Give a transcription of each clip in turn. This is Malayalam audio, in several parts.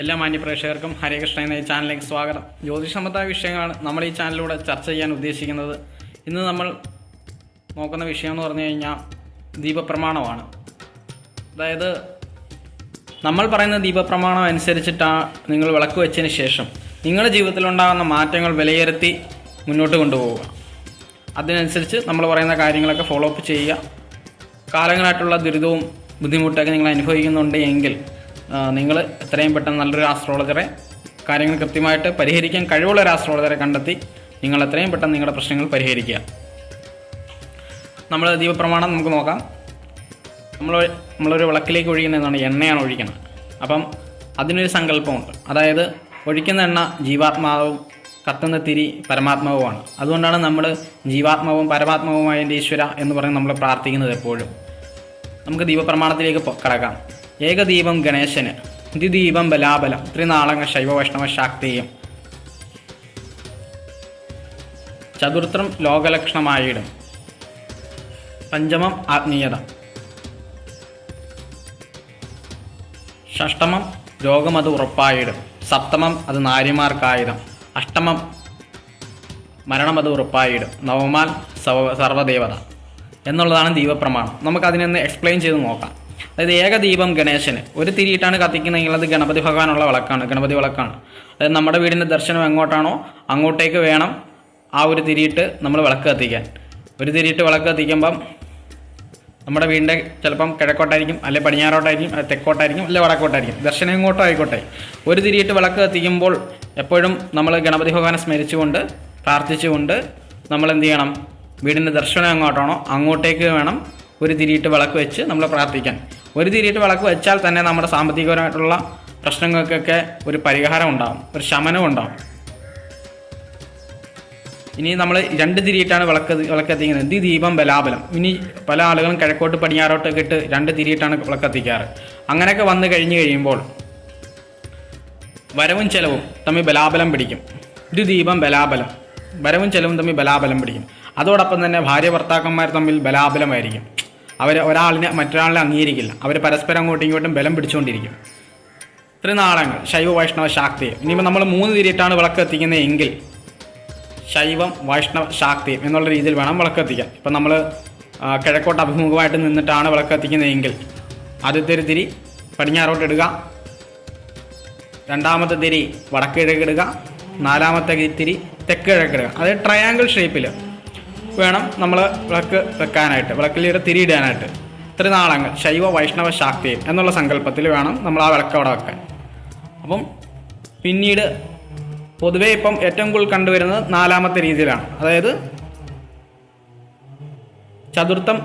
എല്ലാ മാന്യപ്രേക്ഷകർക്കും ഹരേകൃഷ്ണ എന്ന ഈ ചാനലിലേക്ക് സ്വാഗതം. ജ്യോതിഷമതായ വിഷയങ്ങളാണ് നമ്മൾ ഈ ചാനലിലൂടെ ചർച്ച ചെയ്യാൻ ഉദ്ദേശിക്കുന്നത്. ഇന്ന് നമ്മൾ നോക്കുന്ന വിഷയം എന്ന് പറഞ്ഞു കഴിഞ്ഞാൽ ദീപപ്രമാണമാണ്. അതായത് നമ്മൾ പറയുന്ന ദീപപ്രമാണം അനുസരിച്ചിട്ടാണ് നിങ്ങൾ വിളക്ക് വെച്ചതിന് ശേഷം നിങ്ങളുടെ ജീവിതത്തിലുണ്ടാകുന്ന മാറ്റങ്ങൾ വിലയിരുത്തി മുന്നോട്ട് കൊണ്ടുപോവുക. അതിനനുസരിച്ച് നമ്മൾ പറയുന്ന കാര്യങ്ങളൊക്കെ ഫോളോ അപ്പ് ചെയ്യുക. കാലങ്ങളായിട്ടുള്ള ദുരിതവും ബുദ്ധിമുട്ടൊക്കെ നിങ്ങൾ അനുഭവിക്കുന്നുണ്ട് എങ്കിൽ നിങ്ങൾ എത്രയും പെട്ടെന്ന് നല്ലൊരു ആസ്ട്രോളജറെ കാര്യങ്ങൾ കൃത്യമായിട്ട് പരിഹരിക്കാൻ കഴിവുള്ള ഒരു ആസ്ട്രോളജറെ കണ്ടെത്തി നിങ്ങൾ എത്രയും പെട്ടെന്ന് നിങ്ങളുടെ പ്രശ്നങ്ങൾ പരിഹരിക്കുക. നമ്മൾ ദീപപ്രമാണം നമുക്ക് നോക്കാം. നമ്മൾ നമ്മളൊരു വിളക്കിലേക്ക് ഒഴിക്കുന്നതാണ് എണ്ണയാണ് ഒഴിക്കുന്നത്. അപ്പം അതിനൊരു സങ്കല്പമുണ്ട്. അതായത് ഒഴിക്കുന്ന എണ്ണ ജീവാത്മാവും കത്തുന്ന തിരി പരമാത്മാവുമാണ്. അതുകൊണ്ടാണ് നമ്മൾ ജീവാത്മാവും പരമാത്മാവുമായ ഈശ്വര എന്ന് പറഞ്ഞ് നമ്മൾ പ്രാർത്ഥിക്കുന്നത് എപ്പോഴും. നമുക്ക് ദീപപ്രമാണത്തിലേക്ക് കടക്കാം. ഏകദീപം ഗണേശന് ദ്വിദീപം ബലാബലം ത്രിനാളങ്ങ ശൈവ വൈഷ്ണവ ശാക്തേയം ചതുർത്ഥം ലോകലക്ഷണമായിടും. പഞ്ചമം ആത്മീയത. ഷഷ്ടമം രോഗം അത് ഉറപ്പായിടും. സപ്തമം അത് നാരിമാർക്കായുധം അഷ്ടമം മരണം അത് ഉറപ്പായിടും. നവമാൽ സർവദേവത. എന്നുള്ളതാണ് ദീപപ്രമാണം. നമുക്ക് അതിനൊന്ന് എക്സ്പ്ലെയിൻ ചെയ്ത് നോക്കാം. അതായത് ഏകദീപം ഗണേശന്. ഒരു തിരിയിട്ടാണ് കത്തിക്കുന്നതെങ്കിൽ അത് ഗണപതി ഭഗവാനുള്ള വിളക്കാണ് ഗണപതി വിളക്കാണ്. അതായത് നമ്മുടെ വീടിന്റെ ദർശനം എങ്ങോട്ടാണോ അങ്ങോട്ടേക്ക് വേണം ആ ഒരു തിരിയിട്ട് നമ്മൾ വിളക്ക് കത്തിക്കാൻ. ഒരു തിരിയിട്ട് വിളക്ക് കത്തിക്കുമ്പം നമ്മുടെ വീടിന്റെ ചിലപ്പം കിഴക്കോട്ടായിരിക്കും അല്ലെ പടിഞ്ഞാറോട്ടായിരിക്കും അല്ലെ തെക്കോട്ടായിരിക്കും അല്ലെ വടക്കോട്ടായിരിക്കും. ദർശനം എങ്ങോട്ടോ ആയിക്കോട്ടെ. ഒരു തിരിയിട്ട് വിളക്ക് കത്തിക്കുമ്പോൾ എപ്പോഴും നമ്മൾ ഗണപതി ഭഗവാനെ സ്മരിച്ചുകൊണ്ട് പ്രാർത്ഥിച്ചുകൊണ്ട് നമ്മൾ എന്ത് ചെയ്യണം? വീടിന്റെ ദർശനം എങ്ങോട്ടാണോ അങ്ങോട്ടേക്ക് വേണം ഒരു തിരിയിട്ട് വിളക്ക് വെച്ച് നമ്മൾ പ്രാർത്ഥിക്കാൻ. ഒരു തിരിയിട്ട് വിളക്ക് വെച്ചാൽ തന്നെ നമ്മുടെ സാമ്പത്തികപരമായിട്ടുള്ള പ്രശ്നങ്ങൾക്കൊക്കെ ഒരു പരിഹാരം ഉണ്ടാകും ഒരു ശമനം ഉണ്ടാകും ഇനി നമ്മൾ രണ്ട് തിരിയിട്ടാണ് വിളക്ക് വിളക്കെത്തിക്കുന്നത് ദി ദീപം ബലാബലം. ഇനി പല ആളുകളും കിഴക്കോട്ട് പടിഞ്ഞാറോട്ടൊക്കെ ഇട്ട് രണ്ട് തിരിയിട്ടാണ് വിളക്കെത്തിക്കാറ് അങ്ങനെയൊക്കെ വന്നു കഴിഞ്ഞ് കഴിയുമ്പോൾ വരവും ചെലവും തമ്മിൽ ബലാബലം പിടിക്കും. ഒരു ദീപം ബലാബലം. വരവും ചെലവും തമ്മിൽ ബലാബലം പിടിക്കും. അതോടൊപ്പം തന്നെ ഭാര്യ ഭർത്താക്കന്മാർ തമ്മിൽ ബലാബലമായിരിക്കും. അവർ ഒരാളിനെ മറ്റൊരാളിനെ അംഗീകരിക്കില്ല. അവർ പരസ്പരം അങ്ങോട്ടും ഇങ്ങോട്ടും ബലം പിടിച്ചുകൊണ്ടിരിക്കും. ത്രിനാളങ്ങൾ ശൈവ വൈഷ്ണവ ശാക്തി. ഇനിയിപ്പോൾ നമ്മൾ മൂന്ന് തിരിയിട്ടാണ് വിളക്ക് എത്തിക്കുന്നത് എങ്കിൽ ശൈവം വൈഷ്ണവ ശാക്തി എന്നുള്ള രീതിയിൽ വേണം വിളക്ക് എത്തിക്കാൻ ഇപ്പം നമ്മൾ കിഴക്കോട്ട് അഭിമുഖമായിട്ട് നിന്നിട്ടാണ് വിളക്ക് കത്തിക്കുന്നതെങ്കിൽ ആദ്യത്തെ ഒരു തിരി പടിഞ്ഞാറോട്ട് ഇടുക. രണ്ടാമത്തെ തിരി വടക്ക് കിഴക്കിടുക നാലാമത്തെ തിരി തെക്ക് കിഴക്കിടുക അത് ട്രയാങ്കിൾ ഷേപ്പിൽ വേണം നമ്മൾ വിളക്ക് വെക്കാനായിട്ട് വിളക്കിലൂടെ തിരിയിടാനായിട്ട് ത്രിനാളങ്ങൾ ശൈവ വൈഷ്ണവ ശാക്തി എന്നുള്ള സങ്കല്പത്തിൽ വേണം നമ്മൾ ആ വിളക്ക് അവിടെ വെക്കാൻ. അപ്പം പിന്നീട് പൊതുവേ ഇപ്പം ഏറ്റവും കൂടുതൽ കണ്ടുവരുന്നത് നാലാമത്തെ രീതിയിലാണ്. അതായത് ചതുർത്ഥം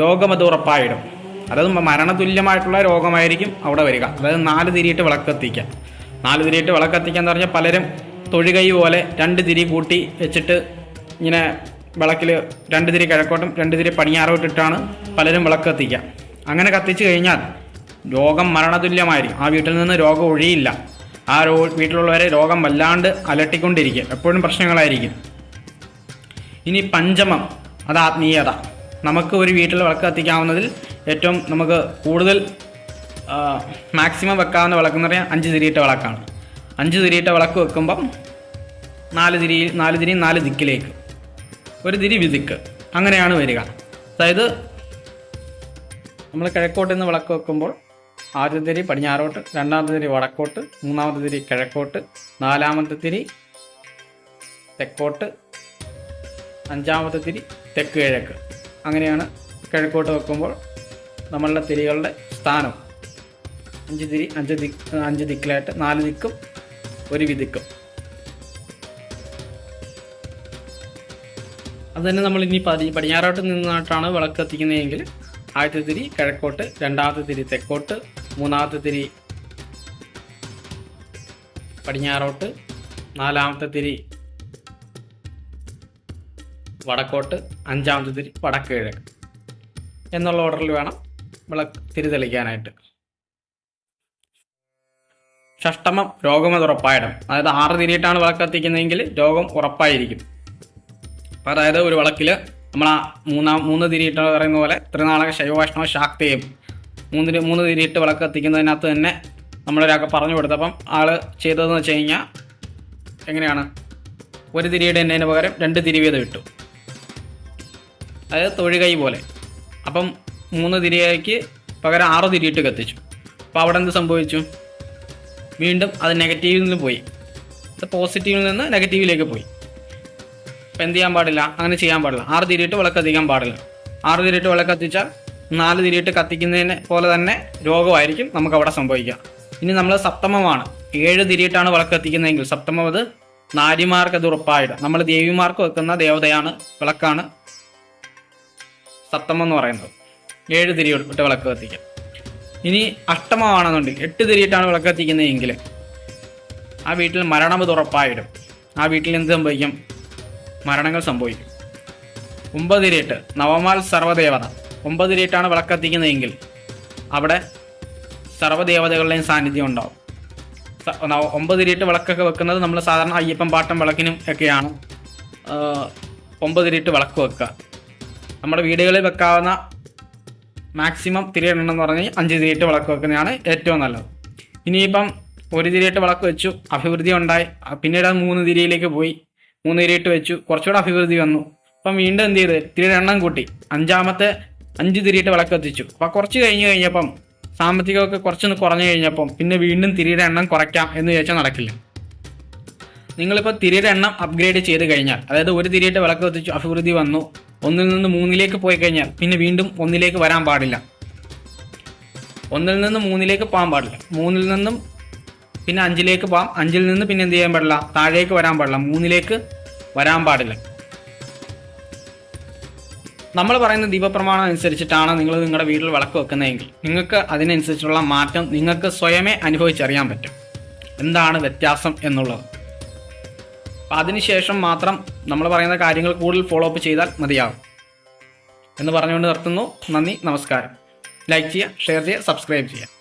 രോഗമത് ഉറപ്പായിടും അതായത് മരണതുല്യമായിട്ടുള്ള രോഗമായിരിക്കും അവിടെ വരിക. അതായത് നാല് തിരിയിട്ട് വിളക്കെത്തിക്കാം നാല് തിരിയിട്ട് വിളക്കെത്തിക്കുക എന്ന് പറഞ്ഞാൽ പലരും തൊഴുകൈ പോലെ രണ്ട് തിരി കൂട്ടി വെച്ചിട്ട് ഇങ്ങനെ വിളക്കിൽ രണ്ട് തിരി കിഴക്കോട്ടും രണ്ട് തിരി പടിഞ്ഞാറോട്ടിട്ടാണ് പലരും വിളക്ക് കത്തിക്കുക. അങ്ങനെ കത്തിച്ചു കഴിഞ്ഞാൽ രോഗം മരണതുല്യമായിരിക്കും. ആ വീട്ടിൽ നിന്ന് രോഗം ഒഴിയില്ല. ആ രോ വീട്ടിലുള്ളവരെ രോഗം വല്ലാണ്ട് അലട്ടിക്കൊണ്ടിരിക്കും എപ്പോഴും പ്രശ്നങ്ങളായിരിക്കും. ഇനി പഞ്ചമം അത് ആത്മീയത. നമുക്ക് ഒരു വീട്ടിൽ വിളക്ക് കത്തിക്കാവുന്നതിൽ ഏറ്റവും നമുക്ക് കൂടുതൽ മാക്സിമം വെക്കാവുന്ന വിളക്ക് എന്ന് പറയാൻ അഞ്ച് തിരിയിട്ട വിളക്കാണ്. അഞ്ച് തിരിയിട്ട വിളക്ക് വെക്കുമ്പം നാല് തിരി നാല് തിരി നാല് ദിക്കിലേക്ക്. ഒരു തിരി വിദിക്ക് അങ്ങനെയാണ് വരിക. അതായത് നമ്മൾ കിഴക്കോട്ട് നിന്ന് വിളക്ക് വെക്കുമ്പോൾ ആദ്യത്തെ തിരി പടിഞ്ഞാറോട്ട് രണ്ടാമത്തെ തിരി വടക്കോട്ട് മൂന്നാമത്തെ തിരി കിഴക്കോട്ട് നാലാമത്തെ തിരി തെക്കോട്ട് അഞ്ചാമത്തെ തിരി തെക്ക് കിഴക്ക്. അങ്ങനെയാണ് കിഴക്കോട്ട് വെക്കുമ്പോൾ നമ്മളുടെ തിരികളുടെ സ്ഥാനം. അഞ്ച് തിരി അഞ്ച് ദിക്ക് അഞ്ച് ദിക്കിലായിട്ട് നാല് ദിക്കും ഒരു വിദിക്കും അത് തന്നെ നമ്മൾ ഇനി പതി പടിഞ്ഞാറോട്ട് നിന്നിട്ടാണ് വിളക്ക് എത്തിക്കുന്നതെങ്കിൽ ആദ്യത്തെ തിരി കിഴക്കോട്ട് രണ്ടാമത്തെ തിരി തെക്കോട്ട് മൂന്നാമത്തെ തിരി പടിഞ്ഞാറോട്ട് നാലാമത്തെ തിരി വടക്കോട്ട് അഞ്ചാമത്തെ തിരി വടക്ക് കിഴക്ക് എന്നുള്ള ഓർഡറിൽ വേണം വിളക്ക് തിരി തെളിക്കാനായിട്ട്. ഷഷ്ടമം രോഗം അത് ഉറപ്പായിടും അതായത് ആറ് തിരിയിട്ടാണ് വിളക്ക് എത്തിക്കുന്നതെങ്കിൽ രോഗം ഉറപ്പായിരിക്കും. അതായത് ഒരു വിളക്കിൽ നമ്മൾ ആ മൂന്നാം മൂന്ന് തിരിയിട്ട് പറയുന്ന പോലെ ത്രിനാളക ശൈവവൈഷ്ണവ ശാക്തയും മൂന്നിന് മൂന്ന് തിരിയിട്ട് വിളക്ക് എത്തിക്കുന്നതിനകത്ത് തന്നെ നമ്മളൊരാൾക്ക് പറഞ്ഞു കൊടുത്തപ്പം ആൾ ചെയ്തതെന്ന് വെച്ച് കഴിഞ്ഞാൽ എങ്ങനെയാണ്? ഒരു തിരിയുടെ എണ്ണതിന് പകരം രണ്ട് തിരി വീതം ഇട്ടു. അതായത് തൊഴുകൈ പോലെ. അപ്പം മൂന്ന് തിരിയേക്ക് പകരം ആറ് തിരിയിട്ട് കത്തിച്ചു. അപ്പോൾ അവിടെ എന്ത് സംഭവിച്ചു? വീണ്ടും അത് നെഗറ്റീവിൽ നിന്ന് പോയി. അത് പോസിറ്റീവിൽ നിന്ന് നെഗറ്റീവിലേക്ക് പോയി. അപ്പം എന്ത് ചെയ്യാൻ പാടില്ല? അങ്ങനെ ചെയ്യാൻ പാടില്ല. ആറ് തിരിയിട്ട് വിളക്ക് കത്തിക്കാൻ പാടില്ല. ആറ് തിരിയിട്ട് വിളക്ക് കത്തിച്ചാൽ നാല് തിരിയിട്ട് കത്തിക്കുന്നതിനെ പോലെ തന്നെ രോഗമായിരിക്കും നമുക്ക് അവിടെ സംഭവിക്കുക ഇനി നമ്മൾ സപ്തമമാണ്. ഏഴ് തിരിയിട്ടാണ് വിളക്ക് കത്തിക്കുന്നതെങ്കിൽ സപ്തമം അത് നാരിമാർക്ക് അത് ഉറപ്പായിട്ട് നമ്മൾ ദേവിമാർക്ക് വെക്കുന്ന ദേവതയാണ് വിളക്കാണ് സപ്തമം എന്ന് പറയുന്നത്. ഏഴ് തിരി ഇട്ട് വിളക്ക് കത്തിക്കാം. ഇനി അഷ്ടമമാണെന്നുണ്ടെങ്കിൽ എട്ട് തിരിയിട്ടാണ് വിളക്ക് കത്തിക്കുന്നതെങ്കിൽ ആ വീട്ടിൽ മരണം അത് ഉറപ്പായിടും. ആ വീട്ടിൽ എന്ത് സംഭവിക്കും? മരണങ്ങൾ സംഭവിക്കും. ഒമ്പതിരേട്ട് നവമാൽ സർവദേവത. ഒമ്പതിരേട്ടാണ് വിളക്കത്തിക്കുന്നതെങ്കിൽ വിളക്ക് കത്തിക്കുന്നതെങ്കിൽ അവിടെ സർവദേവതകളുടെയും സാന്നിധ്യം ഉണ്ടാവും. ഒമ്പതിരേട്ട് വിളക്കൊക്കെ വെക്കുന്നത് നമ്മൾ സാധാരണ അയ്യപ്പൻ പാട്ടം വിളക്കിനും ഒക്കെയാണ്. ഒമ്പതിരേട്ട് ഒമ്പത് വിളക്ക് വെക്കുക. നമ്മുടെ വീടുകളിൽ വെക്കാവുന്ന മാക്സിമം തിരിയിടണം എന്ന് പറഞ്ഞാൽ അഞ്ച് തിരിയിട്ട് വിളക്ക് വെക്കുന്നതാണ് ഏറ്റവും നല്ലത്. ഇനിയിപ്പം ഒരു തിരിയിട്ട് വിളക്ക് വെച്ചു അഭിവൃദ്ധി ഉണ്ടായി. പിന്നീട് മൂന്ന് തിരിയിലേക്ക് പോയി. മൂന്ന് തിരിയിട്ട് വെച്ചു. കുറച്ചുകൂടെ അഭിവൃദ്ധി വന്നു. അപ്പം വീണ്ടും എന്ത് ചെയ്ത്? തിരിയുടെ എണ്ണം കൂട്ടി. അഞ്ചാമത്തെ അഞ്ച് തിരിയിട്ട് വിളക്ക് എത്തിച്ചു അപ്പം കുറച്ച് കഴിഞ്ഞ് കഴിഞ്ഞപ്പം സാമ്പത്തികമൊക്കെ കുറച്ചൊന്ന് കുറഞ്ഞു കഴിഞ്ഞപ്പം പിന്നെ വീണ്ടും തിരിയുടെ എണ്ണം കുറയ്ക്കാം എന്ന് ചോദിച്ചാൽ നടക്കില്ല. നിങ്ങളിപ്പോൾ തിരിയുടെ എണ്ണം അപ്ഗ്രേഡ് ചെയ്ത് കഴിഞ്ഞാൽ അതായത് ഒരു തിരിയിട്ട് വിളക്ക് കത്തിച്ചു അഭിവൃദ്ധി വന്നു. ഒന്നിൽ നിന്ന് മൂന്നിലേക്ക് പോയി കഴിഞ്ഞാൽ പിന്നെ വീണ്ടും ഒന്നിലേക്ക് വരാൻ പാടില്ല. ഒന്നിൽ നിന്ന് മൂന്നിലേക്ക് പോകാൻ പാടില്ല. മൂന്നിൽ നിന്നും പിന്നെ അഞ്ചിലേക്ക് പോകാം അഞ്ചിൽ നിന്ന് പിന്നെ എന്ത് ചെയ്യാൻ പാടില്ല? താഴേക്ക് വരാൻ പാടില്ല. മൂന്നിലേക്ക് വരാൻ പാടില്ല. നമ്മൾ പറയുന്ന ദീപപ്രമാണം അനുസരിച്ചിട്ടാണ് നിങ്ങൾ നിങ്ങളുടെ വീട്ടിൽ വിളക്ക് വെക്കുന്നതെങ്കിൽ. നിങ്ങൾക്ക് അതിനനുസരിച്ചുള്ള മാറ്റം നിങ്ങൾക്ക് സ്വയമേ അനുഭവിച്ചറിയാൻ പറ്റും. എന്താണ് വ്യത്യാസം എന്നുള്ളത്. അപ്പം അതിനുശേഷം മാത്രം നമ്മൾ പറയുന്ന കാര്യങ്ങൾ കൂടുതൽ ഫോളോ അപ്പ് ചെയ്താൽ മതിയാകും എന്ന് പറഞ്ഞുകൊണ്ട് നിർത്തുന്നു. നന്ദി നമസ്കാരം. ലൈക്ക് ചെയ്യുക ഷെയർ ചെയ്യുക സബ്സ്ക്രൈബ് ചെയ്യുക.